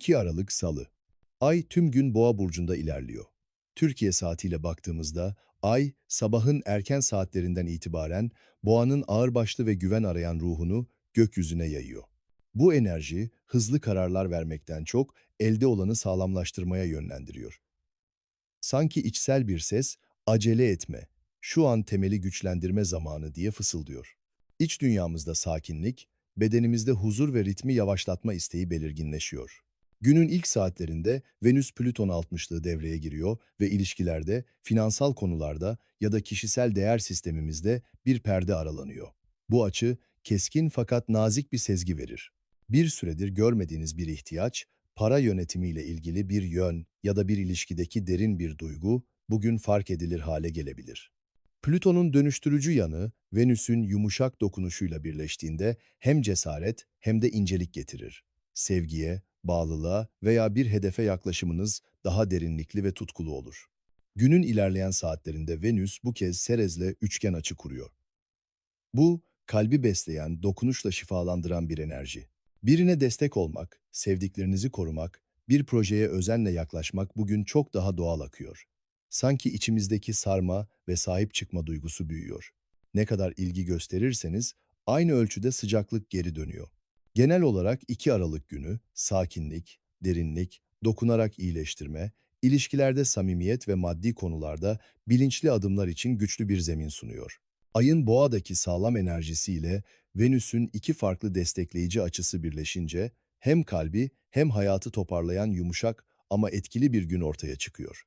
2 Aralık Salı. Ay tüm gün Boğa burcunda ilerliyor. Türkiye saatiyle baktığımızda Ay sabahın erken saatlerinden itibaren Boğanın ağırbaşlı ve güven arayan ruhunu gökyüzüne yayıyor. Bu enerji hızlı kararlar vermekten çok elde olanı sağlamlaştırmaya yönlendiriyor. Sanki içsel bir ses acele etme, şu an temeli güçlendirme zamanı diye fısıldıyor. İç dünyamızda sakinlik, bedenimizde huzur ve ritmi yavaşlatma isteği belirginleşiyor. Günün ilk saatlerinde Venüs-Plüton altmışlığı devreye giriyor ve ilişkilerde, finansal konularda ya da kişisel değer sistemimizde bir perde aralanıyor. Bu açı keskin fakat nazik bir sezgi verir. Bir süredir görmediğiniz bir ihtiyaç, para yönetimiyle ilgili bir yön ya da bir ilişkideki derin bir duygu bugün fark edilir hale gelebilir. Plüton'un dönüştürücü yanı Venüs'ün yumuşak dokunuşuyla birleştiğinde hem cesaret hem de incelik getirir. Sevgiye, bağlılığa veya bir hedefe yaklaşımınız daha derinlikli ve tutkulu olur. Günün ilerleyen saatlerinde Venüs bu kez Serez'le üçgen açı kuruyor. Bu, kalbi besleyen, dokunuşla şifalandıran bir enerji. Birine destek olmak, sevdiklerinizi korumak, bir projeye özenle yaklaşmak bugün çok daha doğal akıyor. Sanki içimizdeki sarma ve sahip çıkma duygusu büyüyor. Ne kadar ilgi gösterirseniz aynı ölçüde sıcaklık geri dönüyor. Genel olarak 2 Aralık günü sakinlik, derinlik, dokunarak iyileştirme, ilişkilerde samimiyet ve maddi konularda bilinçli adımlar için güçlü bir zemin sunuyor. Ayın boğadaki sağlam enerjisiyle Venüs'ün iki farklı destekleyici açısı birleşince hem kalbi hem hayatı toparlayan yumuşak ama etkili bir gün ortaya çıkıyor.